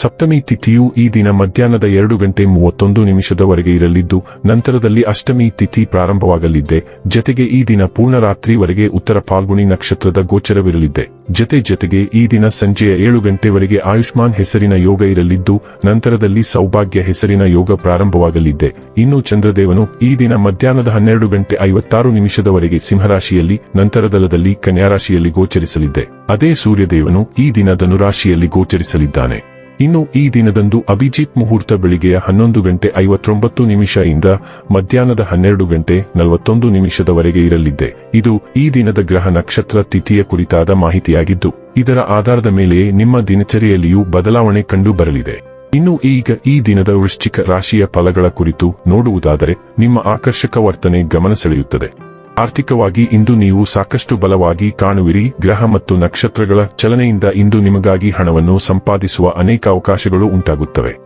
ಸಪ್ತಮಿ ತಿಥಿಯು ಈ ದಿನ ಮಧ್ಯಾಹ್ನದ ಎರಡು ಗಂಟೆ ಮೂವತ್ತೊಂದು ನಿಮಿಷದವರೆಗೆ ಇರಲಿದ್ದು, ನಂತರದಲ್ಲಿ ಅಷ್ಟಮಿ ತಿಥಿ ಪ್ರಾರಂಭವಾಗಲಿದ್ದೆ. ಜತೆಗೆ ಈ ದಿನ ಪೂರ್ಣರಾತ್ರಿವರೆಗೆ ಉತ್ತರ ಫಾಲ್ಗುಣಿ ನಕ್ಷತ್ರದ ಗೋಚರವಿರಲಿದೆ ಜತೆ ಜತೆಗೆ ಈ ದಿನ ಸಂಜೆಯ ಏಳು ಗಂಟೆವರೆಗೆ ಆಯುಷ್ಮಾನ್ ಹೆಸರಿನ ಯೋಗ ಇರಲಿದ್ದು, ನಂತರದಲ್ಲಿ ಸೌಭಾಗ್ಯ ಹೆಸರಿನ ಯೋಗ ಪ್ರಾರಂಭವಾಗಲಿದೆ ಇನ್ನು ಚಂದ್ರದೇವನು ಈ ದಿನ ಮಧ್ಯಾಹ್ನದ ಹನ್ನೆರಡು ಗಂಟೆ ಐವತ್ತಾರು ನಿಮಿಷದವರೆಗೆ ಸಿಂಹರಾಶಿಯಲ್ಲಿ, ನಂತರದಲ್ಲದಲ್ಲಿ ಕನ್ಯಾರಾಶಿಯಲ್ಲಿ ಗೋಚರಿಸಲಿದೆ ಅದೇ ಸೂರ್ಯದೇವನು ಈ ದಿನ ಧನುರಾಶಿಯಲ್ಲಿ ಗೋಚರಿಸಲಿದ್ದಾನೆ. ಇನ್ನು ಈ ದಿನದಂದು ಅಭಿಜಿತ್ ಮುಹೂರ್ತ ಬೆಳಿಗ್ಗೆಯ ಹನ್ನೊಂದು ಗಂಟೆ ಐವತ್ತೊಂಬತ್ತು ನಿಮಿಷ ಇಂದ ಮಧ್ಯಾಹ್ನದ ಹನ್ನೆರಡು ಗಂಟೆ ನಲವತ್ತೊಂದು ನಿಮಿಷದವರೆಗೆ ಇರಲಿದೆ. ಇದು ಈ ದಿನದ ಗ್ರಹ ನಕ್ಷತ್ರ ತಿಥಿಯ ಕುರಿತಾದ ಮಾಹಿತಿಯಾಗಿದ್ದು, ಇದರ ಆಧಾರದ ಮೇಲೆಯೇ ನಿಮ್ಮ ದಿನಚರಿಯಲ್ಲಿಯೂ ಬದಲಾವಣೆ ಕಂಡು ಬರಲಿದೆ ಇನ್ನು ಈಗ ಈ ದಿನದ ವೃಶ್ಚಿಕ ರಾಶಿಯ ಫಲಗಳ ಕುರಿತು ನೋಡುವುದಾದರೆ, ನಿಮ್ಮ ಆಕರ್ಷಕ ವರ್ತನೆ ಗಮನ ಸೆಳೆಯುತ್ತದೆ. ಆರ್ಥಿಕವಾಗಿ ಇಂದು ನೀವು ಸಾಕಷ್ಟು ಬಲವಾಗಿ ಕಾಣುವಿರಿ. ಗ್ರಹ ಮತ್ತು ನಕ್ಷತ್ರಗಳ ಚಲನೆಯಿಂದ ಇಂದು ನಿಮಗಾಗಿ ಹಣವನ್ನು ಸಂಪಾದಿಸುವ ಅನೇಕ ಅವಕಾಶಗಳು ಉಂಟಾಗುತ್ತವೆ.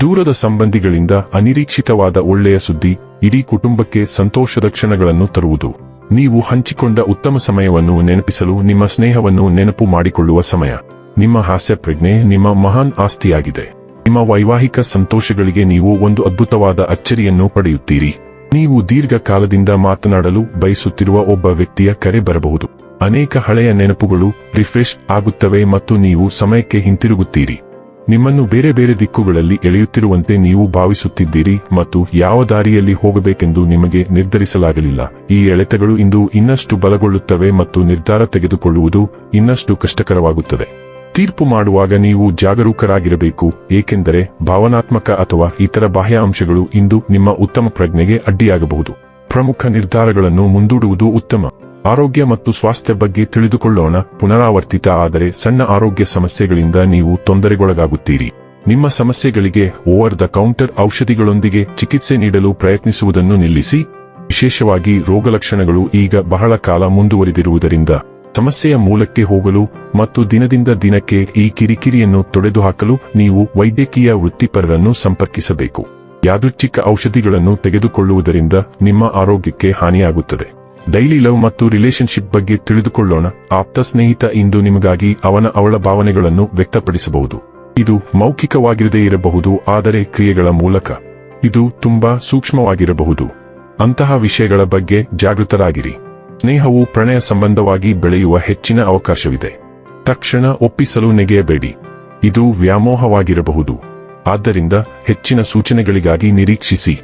ದೂರದ ಸಂಬಂಧಿಗಳಿಂದ ಅನಿರೀಕ್ಷಿತವಾದ ಒಳ್ಳೆಯ ಸುದ್ದಿ, ಇಡೀ ಕುಟುಂಬಕ್ಕೆ ಸಂತೋಷದ ಕ್ಷಣಗಳನ್ನು ತರುವುದು. ನೀವು ಹಂಚಿಕೊಂಡ ಉತ್ತಮ ಸಮಯವನ್ನು ನೆನಪಿಸಲು ನಿಮ್ಮ ಸ್ನೇಹವನ್ನು ನೆನಪು ಮಾಡಿಕೊಳ್ಳುವ ಸಮಯ. ನಿಮ್ಮ ಹಾಸ್ಯ ಪ್ರಜ್ಞೆ ನಿಮ್ಮ ಮಹಾನ್ ಆಸ್ತಿಯಾಗಿದೆ. ನಿಮ್ಮ ವೈವಾಹಿಕ ಸಂತೋಷಗಳಿಗೆ ನೀವು ಒಂದು ಅದ್ಭುತವಾದ ಅಚ್ಚರಿಯನ್ನು ಪಡೆಯುತ್ತೀರಿ. ನೀವು ದೀರ್ಘಕಾಲದಿಂದ ಮಾತನಾಡಲು ಬಯಸುತ್ತಿರುವ ಒಬ್ಬ ವ್ಯಕ್ತಿಯ ಕರೆ ಬರಬಹುದು. ಅನೇಕ ಹಳೆಯ ನೆನಪುಗಳು ರಿಫ್ರೆಶ್ ಆಗುತ್ತವೆ ಮತ್ತು ನೀವು ಸಮಯಕ್ಕೆ ಹಿಂತಿರುಗುತ್ತೀರಿ. ನಿಮ್ಮನ್ನು ಬೇರೆ ಬೇರೆ ದಿಕ್ಕುಗಳಲ್ಲಿ ಎಳೆಯುತ್ತಿರುವಂತೆ ನೀವು ಭಾವಿಸುತ್ತಿದ್ದೀರಿ ಮತ್ತು ಯಾವ ದಾರಿಯಲ್ಲಿ ಹೋಗಬೇಕೆಂದು ನಿಮಗೆ ನಿರ್ಧರಿಸಲಾಗಲಿಲ್ಲ. ಈ ಎಳೆತಗಳು ಇಂದು ಇನ್ನಷ್ಟು ಬಲಗೊಳ್ಳುತ್ತವೆ ಮತ್ತು ನಿರ್ಧಾರ ತೆಗೆದುಕೊಳ್ಳುವುದು ಇನ್ನಷ್ಟು ಕಷ್ಟಕರವಾಗುತ್ತದೆ. ತೀರ್ಪು ಮಾಡುವಾಗ ನೀವು ಜಾಗರೂಕರಾಗಿರಬೇಕು, ಏಕೆಂದರೆ ಭಾವನಾತ್ಮಕ ಅಥವಾ ಇತರ ಬಾಹ್ಯ ಅಂಶಗಳು ಇಂದು ನಿಮ್ಮ ಉತ್ತಮ ಪ್ರಜ್ಞೆಗೆ ಅಡ್ಡಿಯಾಗಬಹುದು. ಪ್ರಮುಖ ನಿರ್ಧಾರಗಳನ್ನು ಮುಂದೂಡುವುದು ಉತ್ತಮ. ಆರೋಗ್ಯ ಮತ್ತು ಸ್ವಾಸ್ಥ್ಯ ಬಗ್ಗೆ ತಿಳಿದುಕೊಳ್ಳೋಣ. ಪುನರಾವರ್ತಿತ ಆದರೆ ಸಣ್ಣ ಆರೋಗ್ಯ ಸಮಸ್ಯೆಗಳಿಂದ ನೀವು ತೊಂದರೆಗೊಳಗಾಗುತ್ತೀರಿ. ನಿಮ್ಮ ಸಮಸ್ಯೆಗಳಿಗೆ ಓವರ್ ದ ಕೌಂಟರ್ ಔಷಧಿಗಳೊಂದಿಗೆ ಚಿಕಿತ್ಸೆ ನೀಡಲು ಪ್ರಯತ್ನಿಸುವುದನ್ನು ನಿಲ್ಲಿಸಿ. ವಿಶೇಷವಾಗಿ ರೋಗಲಕ್ಷಣಗಳು ಈಗ ಬಹಳ ಕಾಲ ಮುಂದುವರಿದಿರುವುದರಿಂದ ಸಮಸ್ಯೆಯ ಮೂಲಕ್ಕೆ ಹೋಗಲು ಮತ್ತು ದಿನದಿಂದ ದಿನಕ್ಕೆ ಈ ಕಿರಿಕಿರಿಯನ್ನು ತೊಡೆದುಹಾಕಲು ನೀವು ವೈದ್ಯಕೀಯ ವೃತ್ತಿಪರರನ್ನು ಸಂಪರ್ಕಿಸಬೇಕು. ಯಾದೃಚ್ಛಿಕ ಔಷಧಿಗಳನ್ನು ತೆಗೆದುಕೊಳ್ಳುವುದರಿಂದ ನಿಮ್ಮ ಆರೋಗ್ಯಕ್ಕೆ ಹಾನಿಯಾಗುತ್ತದೆ. ಡೈಲಿ ಲವ್ ಮತ್ತು ರಿಲೇಶನ್ಶಿಪ್ ಬಗ್ಗೆ ತಿಳಿದುಕೊಳ್ಳೋಣ. ಆಪ್ತ ಸ್ನೇಹಿತ ಇಂದು ನಿಮಗಾಗಿ ಅವನ ಅವಳ ಭಾವನೆಗಳನ್ನು ವ್ಯಕ್ತಪಡಿಸಬಹುದು. ಇದು ಮೌಖಿಕವಾಗಿರದೇ ಇರಬಹುದು, ಆದರೆ ಕ್ರಿಯೆಗಳ ಮೂಲಕ. ಇದು ತುಂಬಾ ಸೂಕ್ಷ್ಮವಾಗಿರಬಹುದು. ಅಂತಹ ವಿಷಯಗಳ ಬಗ್ಗೆ ಜಾಗೃತರಾಗಿರಿ. ಸ್ನೇಹವು ಪ್ರಣಯ ಸಂಬಂಧವಾಗಿ ಬೆಳೆಯುವ ಹೆಚ್ಚಿನ ಅವಕಾಶವಿದೆ. ತಕ್ಷಣ ಒಪ್ಪಿಸಲು ನೆಗೆಯಬೇಡಿ. ಇದು ವ್ಯಾಮೋಹವಾಗಿರಬಹುದು. ಆದ್ದರಿಂದ ಹೆಚ್ಚಿನ ಸೂಚನೆಗಳಿಗಾಗಿ ನಿರೀಕ್ಷಿಸಿ.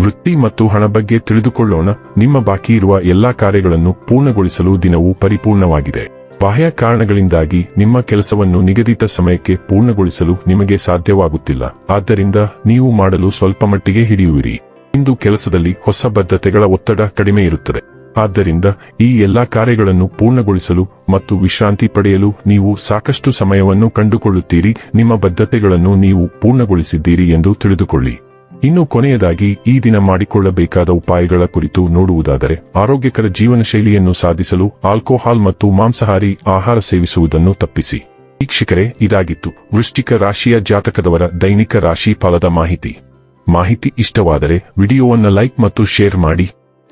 ವೃತ್ತಿ ಮತ್ತು ಹಣ ಬಗ್ಗೆ ತಿಳಿದುಕೊಳ್ಳೋಣ. ನಿಮ್ಮ ಬಾಕಿ ಇರುವ ಎಲ್ಲಾ ಕಾರ್ಯಗಳನ್ನು ಪೂರ್ಣಗೊಳಿಸಲು ದಿನವು ಪರಿಪೂರ್ಣವಾಗಿದೆ. ಬಾಹ್ಯ ಕಾರಣಗಳಿಂದಾಗಿ ನಿಮ್ಮ ಕೆಲಸವನ್ನು ನಿಗದಿತ ಸಮಯಕ್ಕೆ ಪೂರ್ಣಗೊಳಿಸಲು ನಿಮಗೆ ಸಾಧ್ಯವಾಗುತ್ತಿಲ್ಲ. ಆದ್ದರಿಂದ ನೀವು ಮಾಡಲು ಸ್ವಲ್ಪ ಮಟ್ಟಿಗೆ ಹಿಡಿಯುವಿರಿ. ಇಂದು ಕೆಲಸದಲ್ಲಿ ಹೊಸ ಬದ್ಧತೆಗಳ ಒತ್ತಡ ಕಡಿಮೆ ಇರುತ್ತದೆ. ಆದ್ದರಿಂದ ಈ ಎಲ್ಲಾ ಕಾರ್ಯಗಳನ್ನು ಪೂರ್ಣಗೊಳಿಸಲು ಮತ್ತು ವಿಶ್ರಾಂತಿ ಪಡೆಯಲು ನೀವು ಸಾಕಷ್ಟು ಸಮಯವನ್ನು ಕಂಡುಕೊಳ್ಳುತ್ತೀರಿ. ನಿಮ್ಮ ಬದ್ಧತೆಗಳನ್ನು ನೀವು ಪೂರ್ಣಗೊಳಿಸಿದ್ದೀರಿ ಎಂದು ತಿಳಿದುಕೊಳ್ಳಿ. ಇನ್ನು ಕೊನೆಯದಾಗಿ, ಈ ದಿನ ಮಾಡಿಕೊಳ್ಳಬೇಕಾದ ಉಪಾಯಗಳ ಕುರಿತು ನೋಡುವುದಾದರೆ, ಆರೋಗ್ಯಕರ ಜೀವನ ಶೈಲಿಯನ್ನು ಸಾಧಿಸಲು ಆಲ್ಕೋಹಾಲ್ ಮತ್ತು ಮಾಂಸಾಹಾರಿ ಆಹಾರ ಸೇವಿಸುವುದನ್ನು ತಪ್ಪಿಸಿ. ವೀಕ್ಷಕರೇ, ಇದಾಗಿತ್ತು. ವೃಶ್ಚಿಕ ರಾಶಿಯ ಜಾತಕದವರ ದೈನಿಕ ರಾಶಿ ಫಲದ ಮಾಹಿತಿ. ಮಾಹಿತಿ ಇಷ್ಟವಾದರೆ, ವಿಡಿಯೋವನ್ನು ಲೈಕ್ ಮತ್ತು ಶೇರ್ ಮಾಡಿ.